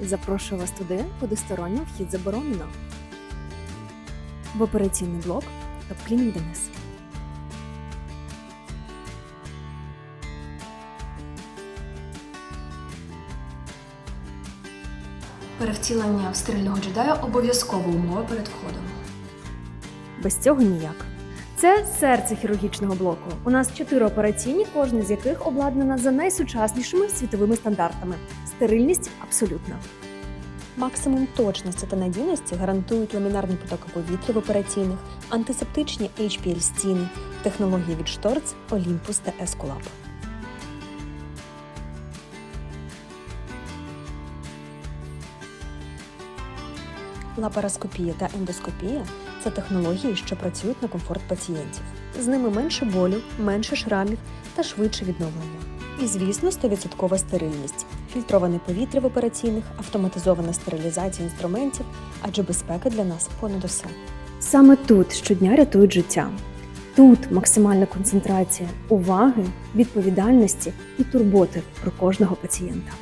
Запрошую вас туди, куди стороннім вхід заборонено. В операційний блок Топклінінг Денис. Перевтілення в стерильного джедая обов'язкова умова перед входом. Без цього ніяк. Це серце хірургічного блоку. У нас чотири операційні, кожна з яких обладнана за найсучаснішими світовими стандартами. Стерильність абсолютна. Максимум точності та надійності гарантують ламінарні потоки повітря в операційних, антисептичні HPL стіни, технології від Шторц, Olympus та Escolab. Лапароскопія та ендоскопія це технології, що працюють на комфорт пацієнтів. З ними менше болю, менше шрамів та швидше відновлення. І, звісно, 100% стерильність, фільтроване повітря в операційних, автоматизована стерилізація інструментів, адже безпека для нас понад усе. Саме тут щодня рятують життя. Тут максимальна концентрація уваги, відповідальності і турботи про кожного пацієнта.